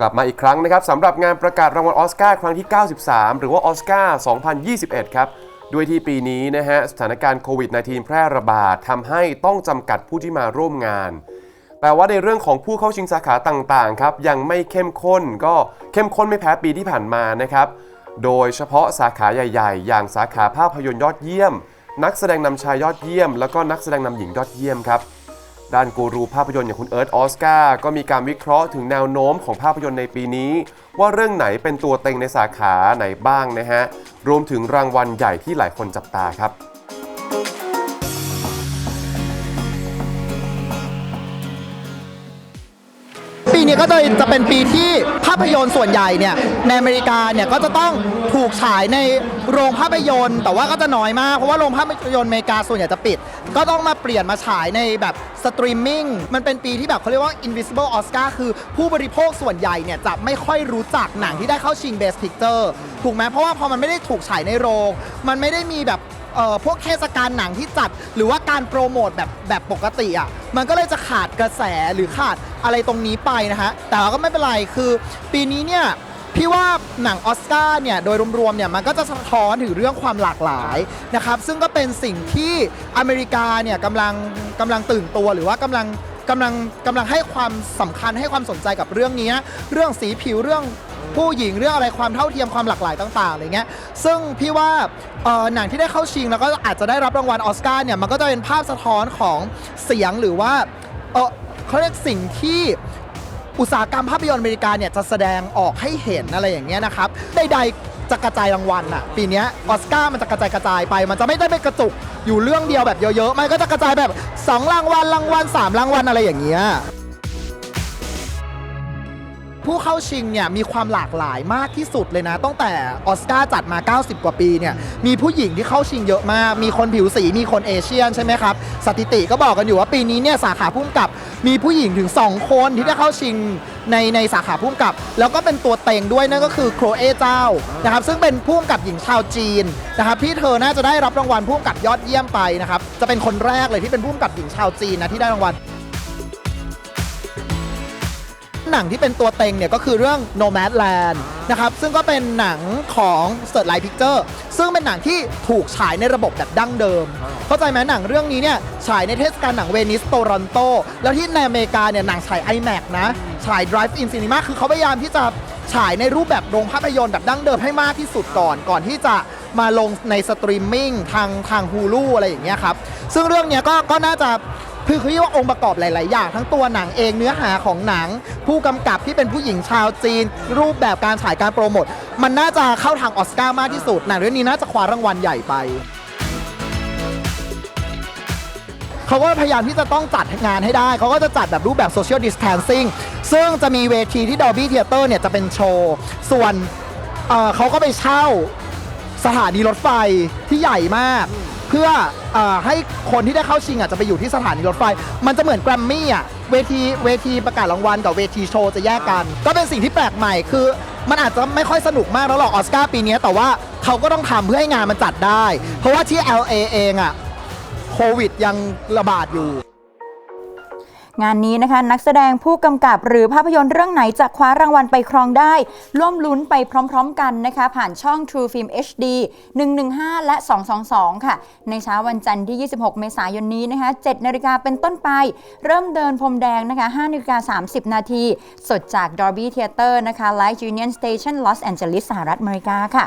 กลับมาอีกครั้งนะครับสำหรับงานประกาศรางวัลออสการ์ครั้งที่ 93 หรือว่าออสการ์ 2021 ครับ ด้วยที่ปีนี้นะฮะสถานการณ์โควิด -19 แพร่ระบาดทำให้ต้องจำกัดผู้ที่มาร่วมงาน แต่ว่าในเรื่องของผู้เข้าชิงสาขาต่างๆครับยังไม่เข้มข้นก็เข้มข้นไม่แพ้ปีที่ผ่านมานะครับ โดยเฉพาะสาขาใหญ่ ๆ อย่างสาขาภาพยนตร์ยอดเยี่ยม นักแสดงนำชายยอดเยี่ยม แล้วก็นักแสดงนำหญิงยอดเยี่ยมครับ ด้านกูรูภาพยนตร์อย่างคุณเอิร์ธออสการ์ก็มีการวิเคราะห์ถึงแนวโน้มของภาพยนตร์ในปีนี้ ว่าเรื่องไหนเป็นตัวเต็งในสาขาไหนบ้างนะฮะรวมถึงรางวัลใหญ่ที่หลายคนจับตาครับ นี้ก็จะจะเป็นปีที่ภาพยนตร์ส่วนใหญ่เนี่ยในอเมริกาเนี่ยก็จะต้องถูกฉายในโรงภาพยนตร์ แต่ว่าก็จะน้อยมากเพราะว่าโรงภาพยนตร์อเมริกาส่วนใหญ่จะปิด ก็ต้องมาเปลี่ยนมาฉายในแบบสตรีมมิ่งมันเป็นปีที่แบบเขาเรียกว่า invisible Oscar คือผู้บริโภคส่วนใหญ่เนี่ยจะไม่ค่อยรู้จักหนังที่ได้เข้าชิง Best Picture ถูกไหมเพราะว่าพอมันไม่ได้ถูกฉายในโรง มันไม่ได้มีแบบเอ่อพวกเทศกาลหนังที่จัด หรือว่า การโปรโมทแบบแบบปกติอะมันก็เลยจะขาดกระแสหรือขาดอะไรตรงนี้ไปนะฮะแต่ว่าก็ไม่เป็นไรคือปีนี้เนี่ยพี่ว่าหนังออสการ์เนี่ยโดยรวมๆเนี่ยมันก็จะสะท้อนถึงเรื่องความหลากหลายนะครับซึ่งก็เป็นสิ่งที่อเมริกาเนี่ยกำลังกำลังตื่นตัวหรือว่ากำลังกำลังกำลังให้ความสำคัญให้ความสนใจกับเรื่องนี้ เรื่องสีผิวเรื่อง ผู้หญิงเรื่องอะไรความเท่าเทียมความหลากหลายต่างๆอะไรเงี้ยซึ่งพี่ว่าเอ่อหนังที่ได้เข้าชิงแล้วก็อาจจะได้รับรางวัลออสการ์เนี่ยมันก็จะเป็นภาพสะท้อนของเสียงหรือว่าเออเขาเรียกสิ่งที่อุตสาหกรรมภาพยนตร์อเมริกาเนี่ยจะแสดงออกให้เห็นอะไรอย่างเงี้ยนะครับใดๆจะกระจายรางวัลอะปีเนี้ยออสการ์มันจะกระจายกระจายไป มันจะไม่ได้ไปกระจุกอยู่เรื่องเดียวแบบเยอะๆมันก็จะกระจายแบบสองรางวัลรางวัลสามรางวัลอะไรอย่างเงี้ย ผู้เข้าชิงเนี่ยมีความหลากหลายมากที่สุดเลยนะ ตั้งแต่ออสการ์จัดมา 90 กว่าปีเนี่ยมีผู้หญิงที่เข้าชิงเยอะมาก มีคนผิวสีมีคนเอเชียนใช่ไหมครับสถิติก็บอกกันอยู่ว่าปีนี้เนี่ยสาขาพุ่มกับมีผู้หญิงถึง 2 คนที่ได้เข้าชิงในในสาขาพุ่มกับ แล้วก็เป็นตัวเต็งด้วยนั่นก็คือโครเอเจ้านะครับซึ่งเป็นพุ่มกับหญิงชาวจีนนะครับที่เธอน่าจะได้รับรางวัลพุ่มกับยอดเยี่ยมไปนะครับจะเป็นคนแรกเลยที่เป็นพุ่มกับหญิงชาวจีนนะที่ได้รางวัล หนังที่เป็นตัวเต็งเนี่ยก็คือเรื่อง Nomadland นะครับซึ่งก็เป็นหนังของ Searchlight Picture ซึ่งเป็นหนังที่ถูกฉายในระบบแบบดั้งเดิม เข้าใจไหมหนังเรื่องนี้เนี่ยฉายในเทศกาลหนังเวนิสโตรอนโต แล้วที่ในอเมริกาเนี่ยหนังฉาย IMAX นะฉาย Drive In Cinema คือเขาพยายามที่จะฉายในรูปแบบโรงภาพยนตร์แบบดั้งเดิมให้มากที่สุดก่อนก่อนที่จะมาลงในสตรีมมิ่งทางทางฮูลูอะไรอย่างเงี้ยครับซึ่งเรื่องเนี้ยก็ก็น่าจะ คือเขาเรียกว่าองค์ประกอบหลาย ๆ อย่าง ทั้งตัวหนังเองเนื้อหาของหนัง ผู้กำกับที่เป็นผู้หญิงชาวจีน รูปแบบการฉายการโปรโมทมันน่าจะเข้าทางออสการ์มากที่สุดหนังเรื่องนี้น่าจะคว้ารางวัลใหญ่ไปเขาก็พยายามที่จะต้องจัดงานให้ได้ เขาก็จะจัดแบบรูปแบบ social distancing ซึ่งจะมีเวทีที่ Dolby Theater เนี่ยจะเป็นโชว์ ส่วนเเขาก็ไปเช่าสถานีรถไฟที่ใหญ่มาก พื่อเออให้คนที่ได้เข้าชิงอะจะไปอยู่ที่สถานีรถไฟ มันจะเหมือนแกรมมี่อะเวทีเวทีประกาศรางวัลกับเวทีโชว์จะแยกกัน ก็เป็นสิ่งที่แปลกใหม่คือ มันอาจจะไม่ค่อยสนุกมากแล้วหรอกออสการ์ปีนี้แต่ว่าเขาก็ต้องทำเพื่อให้งานมันจัดได้ เพราะว่าที่ LA เองอะโควิดยังระบาดอยู่ งานนี้นะคะนักแสดงผู้กำกับหรือภาพยนตร์เรื่องไหนจะคว้ารางวัลไปครองได้ ร่วมลุ้นไปพร้อมๆกันนะคะ ผ่านช่อง True Film HD 115 และ 222 ค่ะ ในเช้าวันจันทร์ที่ 26 เมษายนนี้นะคะ7นาฬิกาเป็นต้นไป เริ่มเดินพรมแดงนะคะ5นาฬิกา30 นาที สดจาก Dolby Theater นะคะ Light Union Station Los Angeles สหรัฐอเมริกาค่ะ